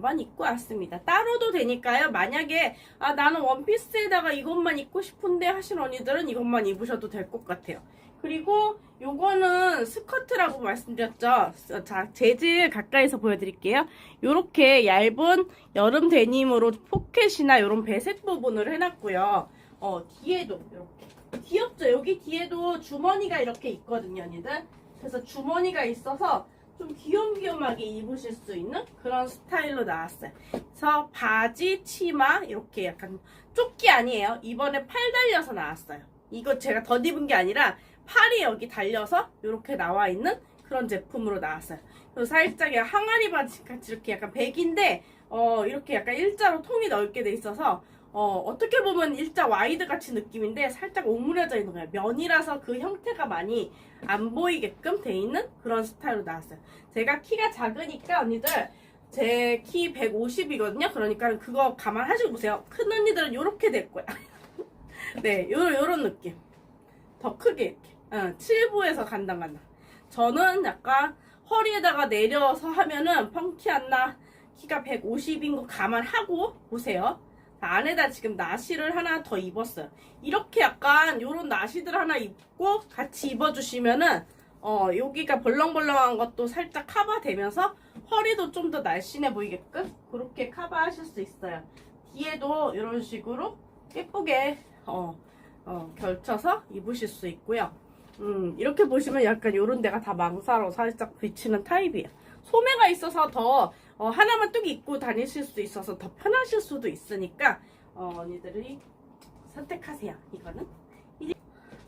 한번 입고 왔습니다. 따로도 되니까요. 만약에 아 나는 원피스에다가 이것만 입고 싶은데 하신 언니들은 이것만 입으셔도 될 것 같아요. 그리고 요거는 스커트라고 말씀드렸죠. 자, 재질 가까이서 보여드릴게요. 요렇게 얇은 여름 데님으로 포켓이나 요런 배색 부분을 해놨고요. 어, 뒤에도 이렇게. 귀엽죠? 여기 뒤에도 주머니가 이렇게 있거든요, 언니들. 그래서 주머니가 있어서 좀 귀염귀염하게 입으실 수 있는 그런 스타일로 나왔어요. 그래서 바지, 치마 이렇게 약간 조끼 아니에요. 이번에 팔 달려서 나왔어요. 이거 제가 덧입은 게 아니라 팔이 여기 달려서 이렇게 나와 있는 그런 제품으로 나왔어요. 그래서 살짝 항아리 바지 같이 이렇게 약간 백인데 어 이렇게 약간 일자로 통이 넓게 돼 있어서 어 어떻게 보면 일자 와이드 같이 느낌인데 살짝 오므려져 있는 거예요. 면이라서 그 형태가 많이 안 보이게끔 돼 있는 그런 스타일로 나왔어요. 제가 키가 작으니까 언니들 제 키 150이거든요. 그러니까 그거 감안하시고 보세요. 큰 언니들은 이렇게 될 거야. 네, 요런 요런 느낌. 더 크게 이렇게. 응, 7부에서 간당 간당. 저는 약간 허리에다가 내려서 하면은 펑키안 나 키가 150인 거 감안하고 보세요. 안에다 지금 나시를 하나 더 입었어요. 이렇게 약간 요런 나시들 하나 입고 같이 입어주시면은 어 여기가 벌렁벌렁한 것도 살짝 커버되면서 허리도 좀 더 날씬해 보이게끔 그렇게 커버하실 수 있어요. 뒤에도 이런 식으로 예쁘게 어, 어, 결쳐서 입으실 수 있고요. 음, 이렇게 보시면 약간 요런 데가 다 망사로 살짝 비치는 타입이에요. 소매가 있어서 더 어, 하나만 뚝 입고 다니실 수 있어서 더 편하실 수도 있으니까 어, 언니들이 선택하세요. 이거는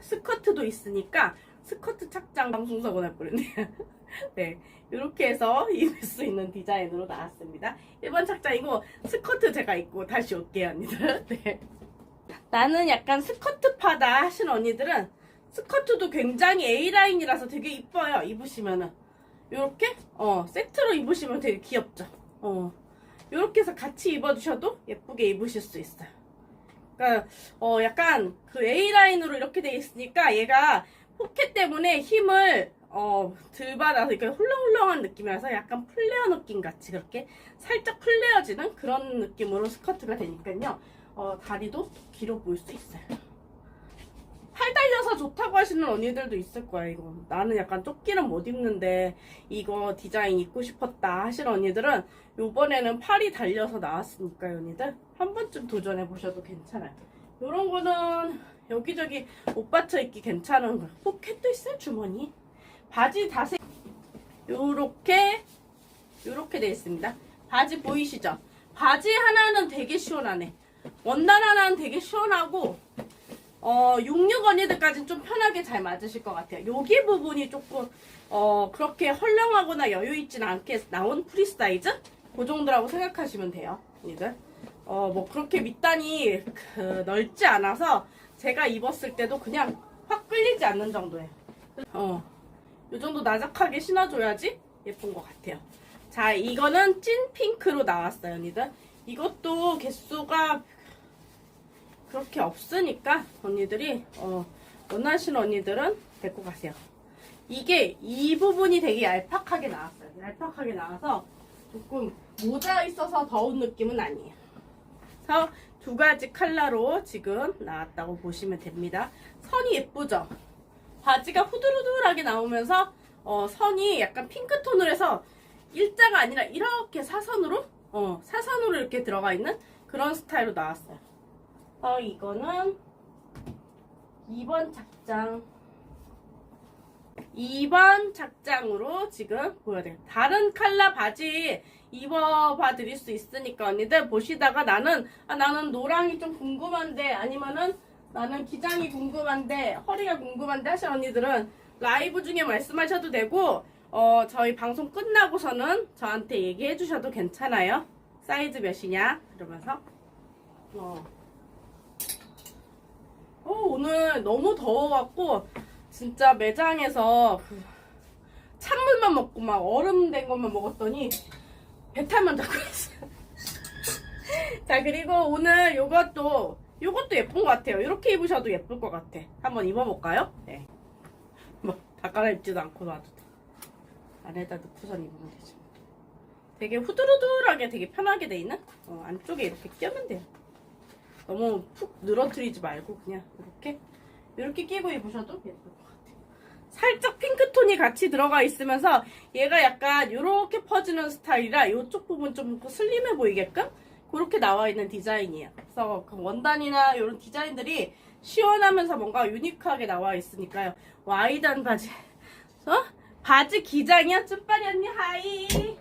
스커트도 있으니까 스커트 착장 방송사 보낼 뻔했네. 네, 이렇게 해서 입을 수 있는 디자인으로 나왔습니다. 1번 착장이고 스커트 제가 입고 다시 올게요, 언니들. 네. 나는 약간 스커트 파다 하신 언니들은 스커트도 굉장히 A라인이라서 되게 이뻐요. 입으시면은. 요렇게 어 세트로 입으시면 되게 귀엽죠. 어 요렇게 해서 같이 입어주셔도 예쁘게 입으실 수 있어요. 그러니까 어 약간 그 A 라인으로 이렇게 돼 있으니까 얘가 포켓 때문에 힘을 어덜 받아서 이렇게 훌렁훌렁한 느낌이라서 약간 플레어 느낌 같이 그렇게 살짝 플레어지는 그런 느낌으로 스커트가 되니까요. 어 다리도 길어 보일 수 있어요. 팔 달려서 좋다고 하시는 언니들도 있을 거야 이거 나는 약간 조끼는 못 입는데 이거 디자인 입고 싶었다 하시는 언니들은 요번에는 팔이 달려서 나왔으니까 언니들. 한 번쯤 도전해 보셔도 괜찮아요. 요런 거는 여기저기 옷 받쳐 입기 괜찮은 거. 포켓도 있어요 주머니 바지 다색 요렇게 요렇게 되어 있습니다. 바지 보이시죠? 바지 하나는 되게 시원하네. 원단 하나는 되게 시원하고 어, 66 언니들까지는 좀 편하게 잘 맞으실 것 같아요. 여기 부분이 조금, 어, 그렇게 헐렁하거나 여유있지는 않게 나온 프리 사이즈? 그 정도라고 생각하시면 돼요. 언니들. 어, 뭐, 그렇게 밑단이 그, 넓지 않아서 제가 입었을 때도 그냥 확 끌리지 않는 정도예요. 어, 요 정도 나작하게 신어줘야지 예쁜 것 같아요. 자, 이거는 찐 핑크로 나왔어요, 언니들. 이것도 개수가 그렇게 없으니까 언니들이 어, 원하시는 언니들은 데리고 가세요. 이게 이 부분이 되게 얄팍하게 나왔어요. 얄팍하게 나와서 조금 모자 있어서 더운 느낌은 아니에요. 그래서 두 가지 컬러로 지금 나왔다고 보시면 됩니다. 선이 예쁘죠? 바지가 후들후들하게 나오면서 어, 선이 약간 핑크톤으로 해서 일자가 아니라 이렇게 사선으로 어, 사선으로 이렇게 들어가 있는 그런 스타일로 나왔어요. 어, 이거는 2번 착장. 2번 착장으로 지금 보여드려요. 다른 컬러 바지 입어봐 드릴 수 있으니까 언니들 보시다가 나는, 아, 나는 노랑이 좀 궁금한데, 아니면은 나는 기장이 궁금한데, 허리가 궁금한데 하신 언니들은 라이브 중에 말씀하셔도 되고, 어, 저희 방송 끝나고서는 저한테 얘기해 주셔도 괜찮아요. 사이즈 몇이냐? 그러면서. 어. 어, 오늘 너무 더워갖고 진짜 매장에서 그 찬물만 먹고 막 얼음 된 것만 먹었더니 배탈만 잡고 있어요. 자 그리고 오늘 요것도 요것도 예쁜 것 같아요. 이렇게 입으셔도 예쁠 것 같아. 한번 입어볼까요? 네. 뭐다 갈아입지도 않고 놔도 돼. 안에다 넣고선 입으면 되죠. 되게 후들후들하게 되게 편하게 돼 있는 어, 안쪽에 이렇게 끼면 돼요. 너무 푹 늘어뜨리지 말고 그냥 이렇게 이렇게 끼고 입으셔도 예쁠 것 같아요. 살짝 핑크톤이 같이 들어가 있으면서 얘가 약간 이렇게 퍼지는 스타일이라 이쪽 부분 좀 슬림해 보이게끔 그렇게 나와 있는 디자인이에요. 그래서 그 원단이나 이런 디자인들이 시원하면서 뭔가 유니크하게 나와 있으니까요. 와이드한 바지. 어? 바지 기장이야? 쭈빠리 언니 하이.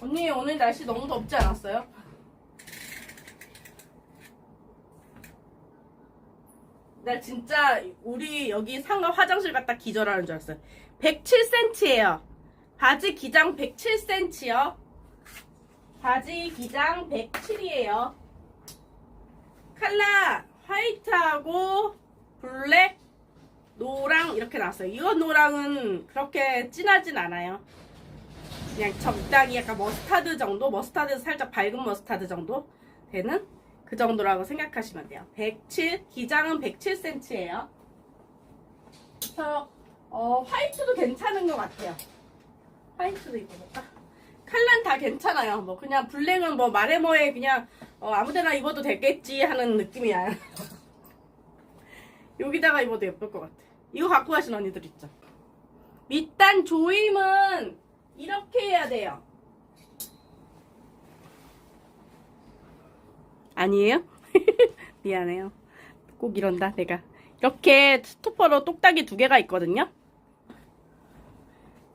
언니 오늘 날씨 너무 덥지 않았어요? 나 진짜 우리 여기 상가 화장실 갔다 기절하는 줄 알았어요. 107cm예요. 바지 기장 107cm요. 바지 기장 107이에요. 칼라 화이트하고 블랙, 노랑 이렇게 나왔어요. 이거 노랑은 그렇게 진하진 않아요. 그냥 적당히 약간 머스타드 정도, 머스타드 살짝 밝은 머스타드 정도 되는 그 정도라고 생각하시면 돼요. 107, 기장은 107cm예요. 그래서 어, 화이트도 괜찮은 것 같아요. 화이트도 입어볼까? 칼란 다 괜찮아요. 뭐 그냥 블랙은 뭐 말해 뭐해 그냥 어, 아무데나 입어도 되겠지 하는 느낌이야. 여기다가 입어도 예쁠 것 같아. 이거 갖고 가신 언니들 있죠? 밑단 조임은 이렇게 해야 돼요. 아니에요? 미안해요. 꼭 이런다, 내가. 이렇게 스토퍼로 똑딱이 두 개가 있거든요?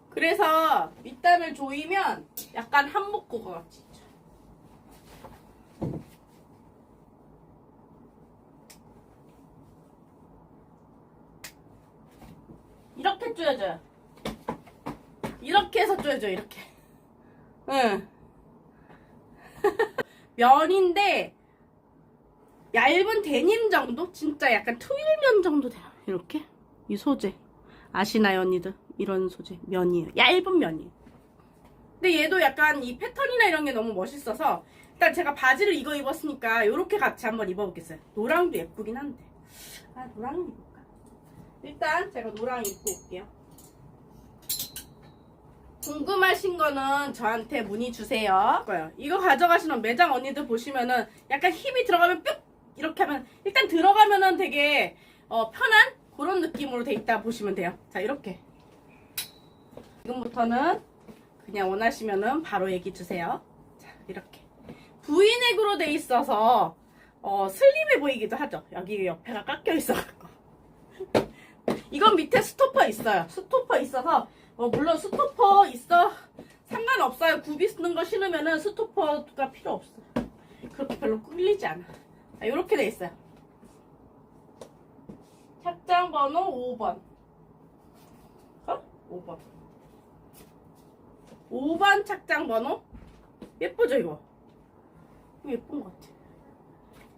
그래서 밑단을 조이면 약간 한복구가 같이. 이렇게 쪼여줘요. 이렇게 해서 쪼여줘요, 이렇게. 응. 면인데, 얇은 데님 정도? 진짜 약간 트윌면 정도 돼요. 이렇게. 이 소재. 아시나요, 언니들? 이런 소재. 면이에요. 얇은 면이에요. 근데 얘도 약간 이 패턴이나 이런 게 너무 멋있어서, 일단 제가 바지를 이거 입었으니까, 이렇게 같이 한번 입어보겠어요. 노랑도 예쁘긴 한데. 아, 노랑 입을까? 일단 제가 노랑 입고 올게요. 궁금하신 거는 저한테 문의 주세요. 이거 가져가시는 매장 언니들 보시면은 약간 힘이 들어가면 뿅! 이렇게 하면 일단 들어가면은 되게 어, 편한 그런 느낌으로 돼 있다 보시면 돼요. 자, 이렇게. 지금부터는 그냥 원하시면은 바로 얘기 주세요. 자, 이렇게. V넥으로 돼 있어서 어, 슬림해 보이기도 하죠. 여기 옆에가 깎여 있어갖고. 이건 밑에 스토퍼 있어요. 스토퍼 있어서 어, 물론 스토퍼 있어 상관없어요. 굽이 쓰는 거 신으면은 스토퍼가 필요 없어. 그렇게 별로 끌리지 않아. 자, 이렇게 돼 있어요. 착장 번호 5번. 어? 5번. 5번 착장 번호? 예쁘죠, 이거? 이거 예쁜 것 같아.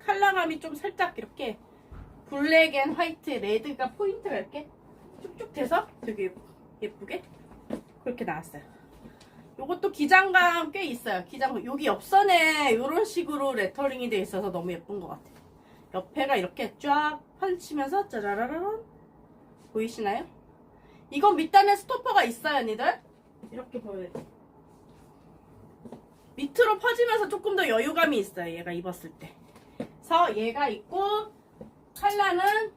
컬러감이 좀 살짝 이렇게 블랙 앤 화이트, 레드가 포인트가 이렇게 쭉쭉 돼서 되게 예쁘게 그렇게 나왔어요. 요것도 기장감 꽤 있어요. 기장감. 여기 옆선에 이런 식으로 레터링이 돼 있어서 너무 예쁜 것 같아요. 옆에가 이렇게 쫙 펼치면서 짜라라란 보이시나요? 이건 밑단에 스토퍼가 있어요, 언니들. 이렇게 보여요. 밑으로 퍼지면서 조금 더 여유감이 있어요. 얘가 입었을 때. 그래서 얘가 있고 칼라는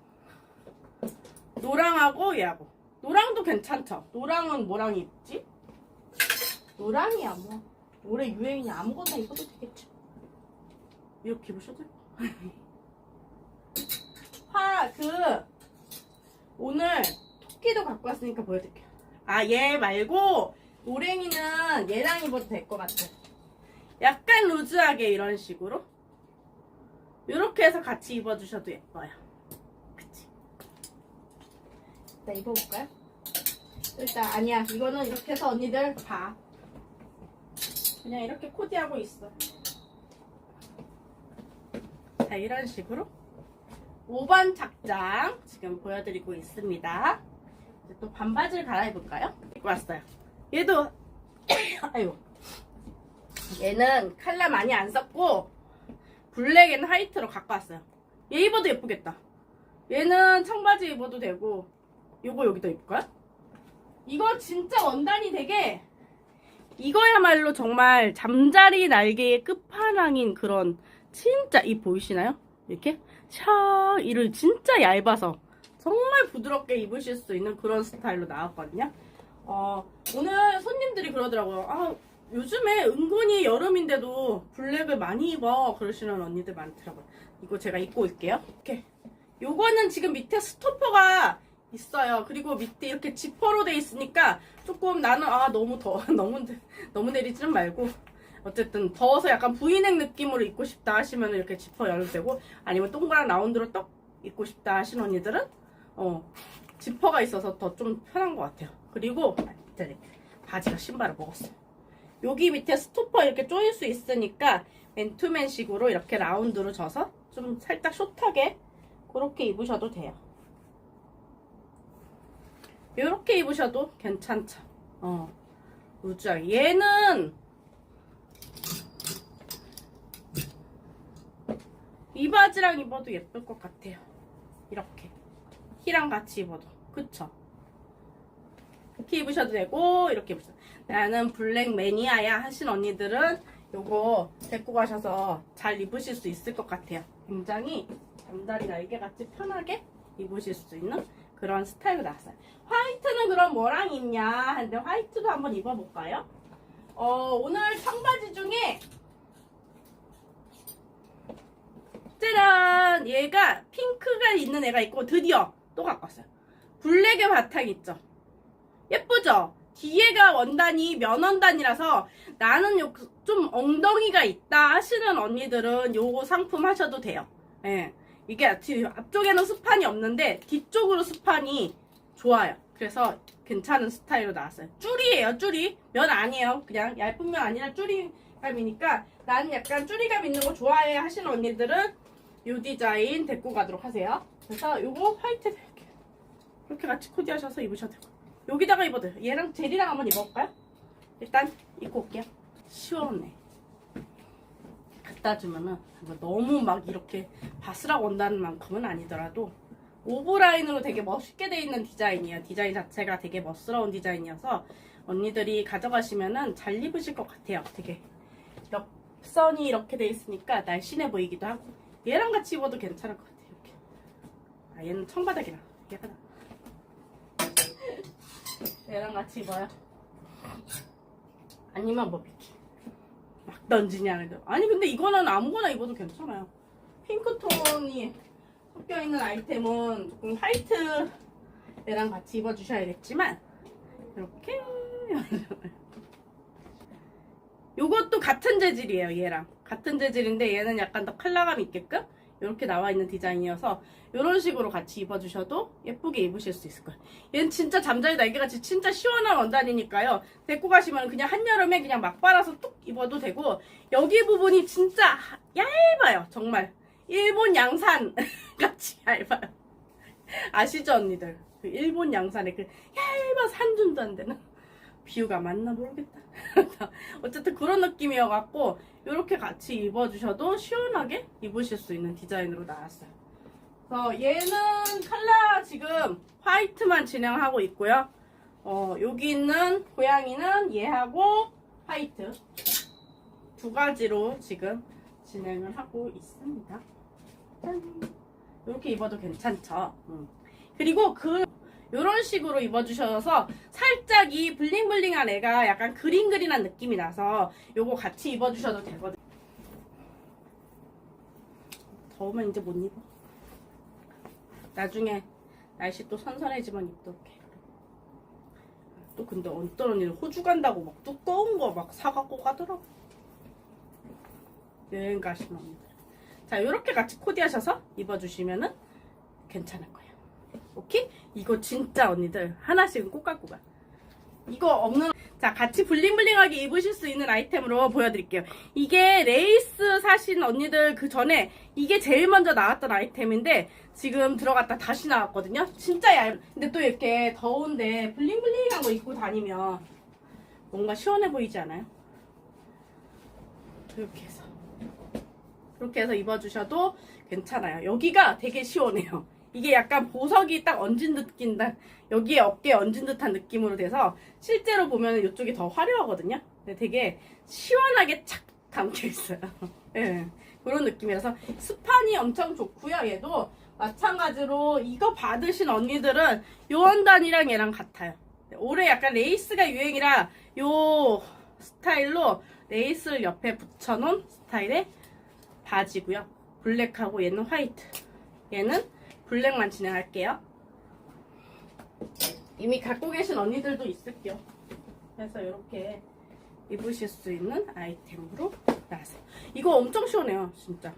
노랑하고 얘하고 노랑도 괜찮죠? 노랑은 뭐랑 입지? 노랑이야 뭐. 올해 유행이 아무거나 입어도 되겠죠 이렇게 입으셔도 화그 오늘 토끼도 갖고 왔으니까 보여드릴게요. 아 얘 말고 노랭이는 얘랑 입어도 될 것 같아. 약간 루즈하게 이런 식으로 이렇게 해서 같이 입어주셔도 예뻐요. 그치? 일단 입어볼까요? 일단 아니야. 이거는 이렇게 해서 언니들 봐 그냥 이렇게 코디하고 있어. 자 이런 식으로 5번 착장 지금 보여드리고 있습니다. 이제 또 반바지를 갈아입을까요? 입고 왔어요. 얘도 아유. 얘는 칼라 많이 안 썼고 블랙 앤 화이트로 갖고 왔어요. 얘 입어도 예쁘겠다. 얘는 청바지 입어도 되고 요거 여기다 입을까요? 이거 진짜 원단이 되게 이거야말로 정말 잠자리 날개의 끝판왕인 그런 진짜 이 보이시나요? 이렇게 샤 이를 진짜 얇아서 정말 부드럽게 입으실 수 있는 그런 스타일로 나왔거든요. 어, 오늘 손님들이 그러더라고요. 아, 요즘에 은근히 여름인데도 블랙을 많이 입어 그러시는 언니들 많더라고요. 이거 제가 입고 올게요. 이렇게 요거는 지금 밑에 스토퍼가 있어요. 그리고 밑에 이렇게 지퍼로 돼 있으니까 조금 나는 아 너무 더워 너무 너무 내리지는 말고 어쨌든 더워서 약간 브이넥 느낌으로 입고 싶다 하시면 이렇게 지퍼 열어도 되고 아니면 동그란 라운드로 떡 입고 싶다 하시는 언니들은 어 지퍼가 있어서 더 좀 편한 것 같아요. 그리고 바지가 신발을 먹었어요. 여기 밑에 스토퍼 이렇게 조일 수 있으니까 맨투맨식으로 이렇게 라운드로 져서 좀 살짝 숏하게 그렇게 입으셔도 돼요. 이렇게 입으셔도 괜찮죠. 어, 루즈하게. 얘는 이 바지랑 입어도 예쁠 것 같아요. 이렇게. 키랑 같이 입어도. 그쵸? 이렇게 입으셔도 되고, 이렇게 입으셔도 나는 블랙 매니아야 하신 언니들은 요거 데리고 가셔서 잘 입으실 수 있을 것 같아요. 굉장히 잠자리 날개같이 편하게 입으실 수 있는 그런 스타일로 나왔어요. 화이트는 그럼 뭐랑 입냐? 하는데 화이트도 한번 입어볼까요? 어, 오늘 청바지 중에 짜란! 얘가 핑크가 있는 애가 있고 드디어 또 갖고 왔어요. 블랙의 바탕 있죠? 예쁘죠? 뒤에가 원단이 면원단이라서 나는 요, 좀 엉덩이가 있다 하시는 언니들은 요거 상품 하셔도 돼요. 예. 이게 뒤- 앞쪽에는 스판이 없는데 뒤쪽으로 스판이 좋아요. 그래서 괜찮은 스타일로 나왔어요. 쭈리예요, 쭈리. 면 아니에요. 그냥 얇은 면 아니라 쭈리감이니까 나는 약간 쭈리감 있는 거 좋아해 하시는 언니들은 요 디자인 데리고 가도록 하세요. 그래서 요거 화이트 이렇게 이렇게 같이 코디하셔서 입으셔도 되고 여기다가 입어도 돼요. 얘랑 젤이랑 한번 입어볼까요? 일단 입고 올게요. 시원해. 갖다 주면은 뭐 너무 막 이렇게 바스락 온다는 만큼은 아니더라도 오브라인으로 되게 멋있게 돼 있는 디자인이에요. 디자인 자체가 되게 멋스러운 디자인이어서 언니들이 가져가시면은 잘 입으실 것 같아요. 되게 옆선이 이렇게 돼 있으니까 날씬해 보이기도 하고 얘랑 같이 입어도 괜찮을 것 같아요. 이렇게. 아 얘는 청바닥이라 얘가 나. 얘랑 같이 입어요. 아니면 뭐 비키. 막 던지냐 그래도. 아니 근데 이거는 아무거나 입어도 괜찮아요. 핑크톤이 섞여 있는 아이템은 조금 화이트 얘랑 같이 입어주셔야겠지만 이렇게. 요것도 같은 재질이에요 얘랑. 같은 재질인데 얘는 약간 더 컬러감 있게끔 이렇게 나와 있는 디자인이어서 이런 식으로 같이 입어주셔도 예쁘게 입으실 수 있을 거예요. 얘는 진짜 잠자리 날개같이 진짜 시원한 원단이니까요. 데리고 가시면 그냥 한여름에 그냥 막 빨아서 뚝 입어도 되고 여기 부분이 진짜 얇아요. 정말 일본 양산 같이 얇아요. 아시죠 언니들? 그 일본 양산의 그 얇아서 한 줌도 안 되는 비유가 맞나 모르겠다. 어쨌든 그런 느낌이어갖고 이렇게 같이 입어주셔도 시원하게 입으실 수 있는 디자인으로 나왔어요. 그래서 얘는 컬러 지금 화이트만 진행하고 있고요. 어, 여기 있는 고양이는 얘하고 화이트 두 가지로 지금 진행을 하고 있습니다. 짠. 이렇게 입어도 괜찮죠. 음. 그리고 그 이런 식으로 입어주셔서 살짝 이 블링블링한 애가 약간 그린그린한 느낌이 나서 요거 같이 입어주셔도 되거든요. 더우면 이제 못 입어. 나중에 날씨 또 선선해지면 입도록 해. 또 근데 어떤 언니는 호주 간다고 막 두꺼운 거 막 사갖고 가더라고. 여행 가시는 언니들. 자, 요렇게 같이 코디하셔서 입어주시면은 괜찮을 거예요. 오케이? 이거 진짜 언니들 하나씩은 꼭 갖고 가. 이거 없는 자 같이 블링블링하게 입으실 수 있는 아이템으로 보여드릴게요. 이게 레이스 사신 언니들 그 전에 이게 제일 먼저 나왔던 아이템인데 지금 들어갔다 다시 나왔거든요. 진짜 얇. 근데 또 이렇게 더운데 블링블링한 거 입고 다니면 뭔가 시원해 보이지 않아요? 이렇게 해서 이렇게 해서 입어주셔도 괜찮아요. 여기가 되게 시원해요. 이게 약간 보석이 딱 얹은 느낌다 여기에 어깨에 얹은 듯한 느낌으로 돼서 실제로 보면 이쪽이 더 화려하거든요. 되게 시원하게 착 감겨 있어요. 예. 그런 느낌이라서 스판이 엄청 좋고요. 얘도 마찬가지로 이거 받으신 언니들은 요 원단이랑 얘랑 같아요. 올해 약간 레이스가 유행이라 요 스타일로 레이스를 옆에 붙여놓은 스타일의 바지고요. 블랙하고 얘는 화이트. 얘는 블랙만 진행할게요. 이미 갖고 계신 언니들도 있을게요. 그래서 이렇게 입으실 수 있는 아이템으로 나왔어요. 이거 엄청 시원해요, 진짜.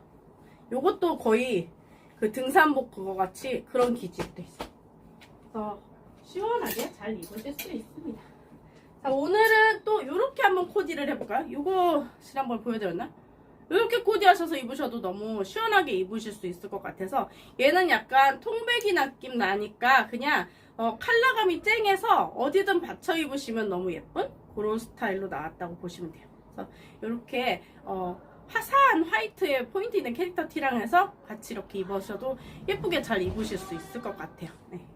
요것도 거의 그 등산복 그거 같이 그런 기질도 있어요. 그래서 시원하게 잘 입으실 수 있습니다. 자, 오늘은 또 이렇게 한번 코디를 해볼까요? 요거 지난번 보여드렸나? 이렇게 코디하셔서 입으셔도 너무 시원하게 입으실 수 있을 것 같아서 얘는 약간 통배기 느낌 나니까 그냥 어, 컬러감이 쨍해서 어디든 받쳐 입으시면 너무 예쁜 그런 스타일로 나왔다고 보시면 돼요. 그래서 이렇게 어, 화사한 화이트에 포인트 있는 캐릭터 티랑 해서 같이 이렇게 입으셔도 예쁘게 잘 입으실 수 있을 것 같아요. 네.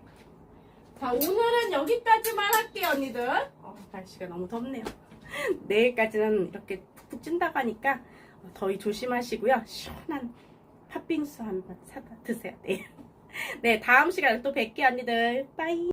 자 오늘은 여기까지만 할게요 언니들. 어, 날씨가 너무 덥네요. 내일까지는 이렇게 푹푹 찐다고 하니까 어, 더위 조심하시고요. 시원한 팥빙수 한번 사다 드세요. 네. 네, 다음 시간에 또 뵐게요, 언니들. 빠이.